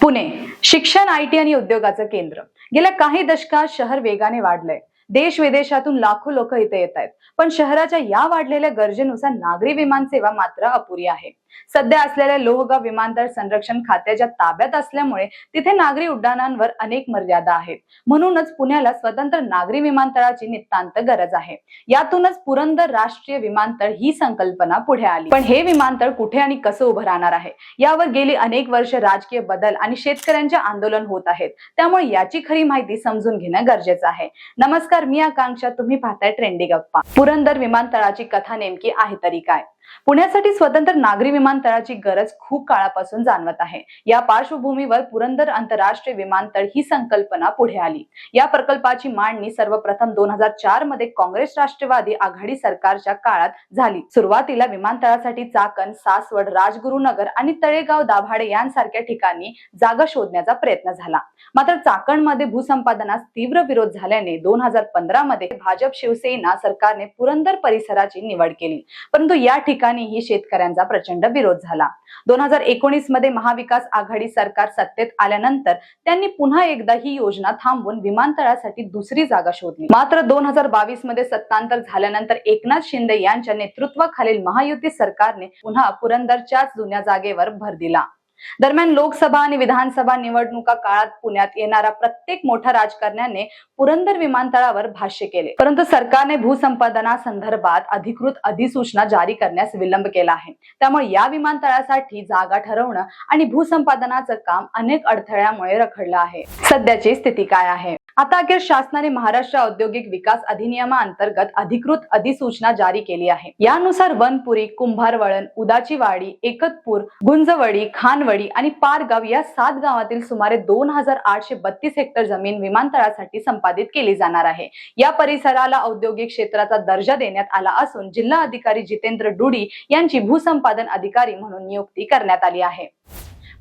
पुणे शिक्षण आयटी आणि उद्योगाचं केंद्र. गेल्या काही दशकात शहर वेगाने वाढलंय. देश विदेशातून लाखो लोक इथे येत आहेत पण शहराच्या या वाढलेल्या गरजेनुसार नागरी विमान सेवा मात्र अपुरी आहे. सध्या असलेल्या लोहगाव विमानतळ संरक्षण खात्याच्या ताब्यात असल्यामुळे तिथे नागरी उड्डाणांवर अनेक मर्यादा आहेत. म्हणूनच पुण्याला स्वतंत्र नागरी विमानतळाची नितांत गरज आहे. यातूनच पुरंदर राष्ट्रीय विमानतळ ही संकल्पना पुढे आली. पण हे विमानतळ कुठे आणि कसं उभं राहणार आहे? यावर गेली अनेक वर्ष राजकीय बदल आणि शेतकऱ्यांचे आंदोलन होत आहेत. त्यामुळे याची खरी माहिती समजून घेणं गरजेचं आहे. नमस्कार मी आकांक्षा. तुम्ही पाहताय ट्रेंडी गप्पा. पुरंदर विमानतळाची कथा नेमकी आहे तरी काय? पुण्यासाठी स्वतंत्र नागरी विमानतळाची गरज खूप काळापासून जाणवत आहे. या पार्श्वभूमीवर पुरंदर आंतरराष्ट्रीय विमानतळ ही संकल्पना पुढे आली. या प्रकल्पाची मांडणी सर्वप्रथम दोन हजार चारमध्ये काँग्रेस राष्ट्रवादी आघाडी सरकारच्या काळात झाली. सुरुवातीला विमानतळासाठी चाकण सासवड राजगुरुनगर आणि तळेगाव दाभाडे यांसारख्या ठिकाणी जागा शोधण्याचा प्रयत्न झाला. मात्र चाकणमध्ये भूसंपादनास तीव्र विरोध झाल्याने दोन हजार पंधरा मध्ये भाजप शिवसेना सरकारने पुरंदर परिसराची निवड केली. परंतु या ठिकाणीही शेतकऱ्यांचा प्रचंड विरोध झाला. दोन हजार एकोणीसमध्ये महाविकास आघाडी सरकार सत्तेत आल्यानंतर त्यांनी पुन्हा एकदा ही योजना थांबवून विमानतळासाठी दुसरी जागा शोधली. मात्र दोन हजार बावीसमध्ये सत्तांतर झाल्यानंतर एकनाथ शिंदे यांच्या नेतृत्वाखालील महायुती सरकारने पुन्हा पुरंदरच्याच जुन्या जागेवर भर दिला. दरम्यान लोकसभा आणि विधानसभा निवडणुका काळात पुण्यात येणारा प्रत्येक मोठ्या राजकारण्याने पुरंदर विमानतळावर भाष्य केले. परंतु सरकारने भूसंपादना संदर्भात अधिकृत अधिसूचना जारी करण्यास विलंब केला आहे. त्यामुळे या विमानतळासाठी जागा ठरवणं आणि भूसंपादनाचं काम अनेक अडथळ्यामुळे रखडलं आहे. सध्याची स्थिती काय आहे? आता अखेर शासनाने महाराष्ट्र औद्योगिक विकास अधिनियमाअंतर्गत अधिकृत अधिसूचना जारी केली आहे. यानुसार वनपुरी कुंभारवळण उदाचीवाडी एकतपूर गुंजवडी खानवडी आणि पारगाव या सात गावातील सुमारे दोन हजार आठशे बत्तीस हेक्टर जमीन विमानतळासाठी संपादित केली जाणार आहे. या परिसराला औद्योगिक क्षेत्राचा दर्जा देण्यात आला असून जिल्हा अधिकारी जितेंद्र डुडी यांची भूसंपादन अधिकारी म्हणून नियुक्ती करण्यात आली आहे.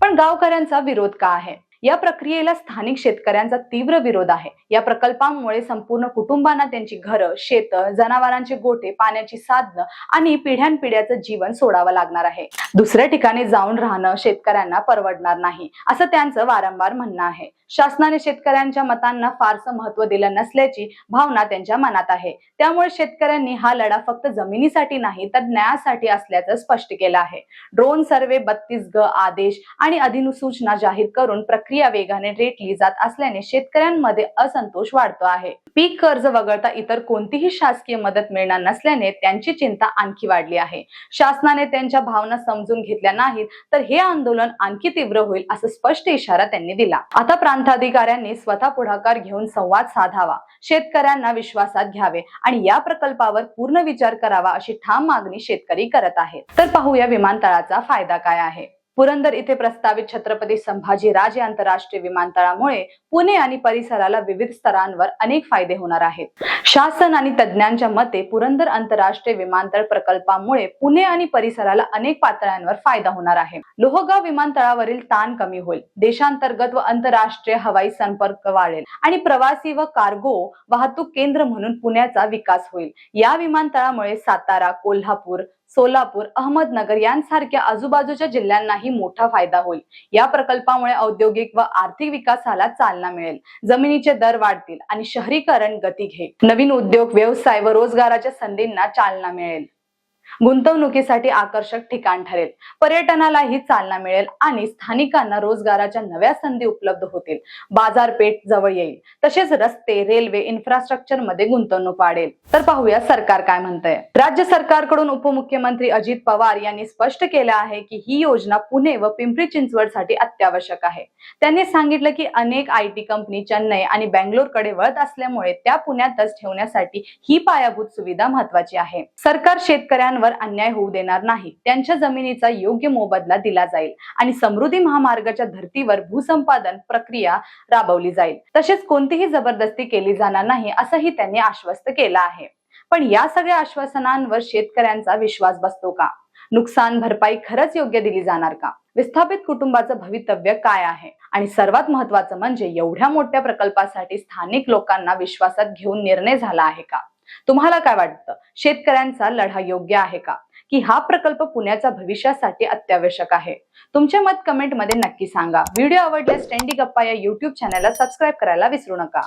पण गावकऱ्यांचा विरोध का आहे? या प्रक्रियेला स्थानिक शेतकऱ्यांचा तीव्र विरोध आहे. या प्रकल्पामुळे संपूर्ण कुटुंबांना त्यांची घरं शेत जनावरांचे गोटे पाण्याची साधनं आणि पिढ्यानपिढ्याचं जीवन सोडावं लागणार आहे. दुसऱ्या ठिकाणी जाऊन राहणं शेतकऱ्यांना परवडणार नाही असं त्यांचं वारंवार म्हणणं आहे. शासनाने शेतकऱ्यांच्या मतांना फारसं महत्त्व दिलं नसल्याची भावना त्यांच्या मनात आहे. त्यामुळे शेतकऱ्यांनी हा लढा फक्त जमिनीसाठी नाही तर न्यायासाठी असल्याचं स्पष्ट केलं आहे. ड्रोन सर्वे बत्तीस ग आदेश आणि अधिसूचना जाहीर करून प्रक्रिया वेगाने रेटली जात असल्याने शेतकऱ्यांमध्ये असंतोष वाढतो आहे. पीक कर्ज वगळता इतर कोणतीही शासकीय मदत मिळणार नसल्याने त्यांची चिंता आणखी वाढली आहे. शासनाने त्यांच्या भावना समजून घेतल्या नाहीत तर हे आंदोलन आणखी तीव्र होईल असं स्पष्ट इशारा त्यांनी दिला. आता प्रांताधिकाऱ्यांनी स्वतः पुढाकार घेऊन संवाद साधावा. शेतकऱ्यांना विश्वासात घ्यावे आणि या प्रकल्पावर पूर्ण विचार करावा अशी ठाम मागणी शेतकरी करत आहेत. तर पाहूया विमानतळाचा फायदा काय आहे. पुरंदर इथे प्रस्तावित छत्रपती संभाजी राजे आंतरराष्ट्रीय विमानतळामुळे पुणे आणि परिसराला विविध स्तरांवर अनेक फायदे होणार आहेत. शासन आणि तज्ज्ञांच्या मते पुरंदर आंतरराष्ट्रीय विमानतळ प्रकल्पामुळे पुणे आणि परिसराला अनेक पातळ्यांवर फायदा होणार आहे. लोहगाव विमानतळावरील ताण कमी होईल. देशांतर्गत व आंतरराष्ट्रीय हवाई संपर्क वाढेल आणि प्रवासी व कार्गो वाहतूक केंद्र म्हणून पुण्याचा विकास होईल. या विमानतळामुळे सातारा कोल्हापूर सोलापूर अहमदनगर यांसारख्या आजूबाजूच्या जिल्ह्यांनाही मोठा फायदा होईल. या प्रकल्पामुळे औद्योगिक व आर्थिक विकासाला चालना मिळेल. जमिनीचे दर वाढतील आणि शहरीकरण गती घेईल. नवीन उद्योग व्यवसाय व रोजगाराच्या संधींना चालना मिळेल. गुंतवणुकीसाठी आकर्षक ठिकाण ठरेल. पर्यटनालाही चालना मिळेल आणि स्थानिकांना रोजगाराच्या नव्या संधी उपलब्ध होतील. बाजारपेठ जवळ येईल. तसेच रस्ते रेल्वे इन्फ्रास्ट्रक्चरमध्ये गुंतवणूक वाढेल. तर पाहूया सरकार काय म्हणतंय. राज्य सरकारकडून उपमुख्यमंत्री अजित पवार यांनी स्पष्ट केलं आहे की ही योजना पुणे व पिंपरी चिंचवडसाठी अत्यावश्यक आहे. त्यांनी सांगितलं की अनेक आय टी कंपनी चेन्नई आणि बँगलोरकडे वळत असल्यामुळे त्या पुण्यातच ठेवण्यासाठी ही पायाभूत सुविधा महत्वाची आहे. सरकार शेतकऱ्यांवर शेतकऱ्यांवर अन्याय होऊ देणार नाही. त्यांच्या जमिनीचा योग्य मोबदला दिला जाईल आणि समृद्धी महामार्गाच्या धर्तीवर भूसंपादन प्रक्रिया राबवली जाईल. तसेच कोणतीही जबरदस्ती केली जाणार नाही असंही त्यांनी आश्वस्त केलं आहे. पण या सगळ्या आश्वासनांवर शेतकऱ्यांचा विश्वास बसतो का? नुकसान भरपाई खरंच योग्य दिली जाणार का? विस्थापित कुटुंबाचं भवितव्य काय आहे? आणि सर्वात महत्वाचं म्हणजे एवढ्या मोठ्या प्रकल्पासाठी स्थानिक लोकांना विश्वासात घेऊन निर्णय झाला आहे का? तुम्हाला काय वाटतं? शेतकऱ्यांचा लढा योग्य आहे का? की हा प्रकल्प पुण्याच्या भविष्यासाठी अत्यावश्यक आहे? तुमचे मत कमेंटमध्ये नक्की सांगा. व्हिडिओ आवडल्यास ट्रेंडी गप्पा या युट्यूब चॅनलला सबस्क्राईब करायला विसरू नका.